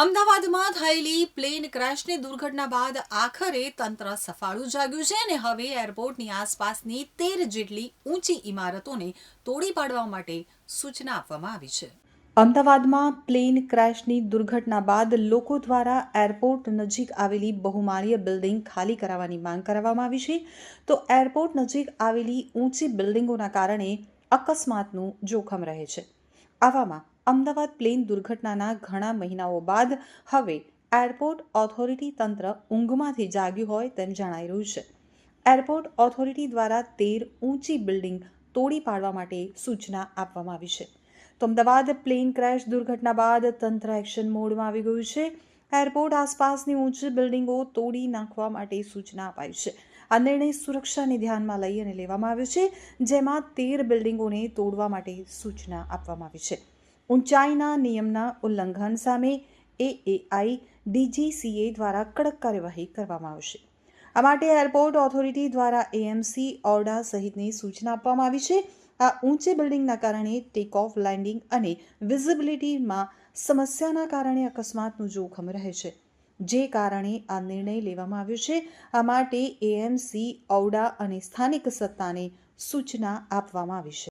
અમદાવાદમાં થયેલી પ્લેન ક્રેશની દુર્ઘટના બાદ આખરે તંત્ર સફાળું જાગ્યું છે અને હવે એરપોર્ટની આસપાસની તેર જેટલી ઊંચી ઇમારતોને તોડી પાડવા માટે સૂચના આપવામાં આવી છે. અમદાવાદમાં પ્લેન ક્રેશની દુર્ઘટના બાદ લોકો દ્વારા એરપોર્ટ નજીક આવેલી બહુમાળીય બિલ્ડિંગ ખાલી કરાવવાની માંગ કરવામાં આવી છે. તો એરપોર્ટ નજીક આવેલી ઊંચી બિલ્ડિંગોના કારણે અકસ્માતનું જોખમ રહે છે. આવામાં અમદાવાદ પ્લેન દુર્ઘટનાના ઘણા મહિનાઓ બાદ હવે એરપોર્ટ ઓથોરિટી તંત્ર ઊંઘમાંથી જાગ્યું હોય તેમ જણાઈ રહ્યું છે. એરપોર્ટ ઓથોરિટી દ્વારા તેર ઊંચી બિલ્ડિંગ તોડી પાડવા માટે સૂચના આપવામાં આવી છે. તો અમદાવાદ પ્લેન ક્રેશ દુર્ઘટના બાદ તંત્ર એક્શન મોડમાં આવી ગયું છે. એરપોર્ટ આસપાસની ઊંચી બિલ્ડિંગો તોડી નાખવા માટે સૂચના અપાઈ છે. આ નિર્ણય સુરક્ષાને ધ્યાનમાં લઈ અને લેવામાં આવ્યો છે, જેમાં તેર બિલ્ડિંગોને તોડવા માટે સૂચના આપવામાં આવી છે. ઊંચાઈના નિયમના ઉલ્લંઘન સામે એએઆઈ ડીજીસીએ દ્વારા કડક કાર્યવાહી કરવામાં આવશે. આ માટે એરપોર્ટ ઓથોરિટી દ્વારા એએમસી ઓરડા સહિતની સૂચના આપવામાં આવી છે. આ ઊંચી બિલ્ડિંગના કારણે ટેક ઓફ, લેન્ડિંગ અને વિઝિબિલિટીમાં સમસ્યાના કારણે અકસ્માતનું જોખમ રહે છે. જે કારણે આ નિર્ણય લેવામાં આવ્યો છે. આ માટે એએમસી ઔડા અને સ્થાનિક સત્તાને સૂચના આપવામાં આવી છે.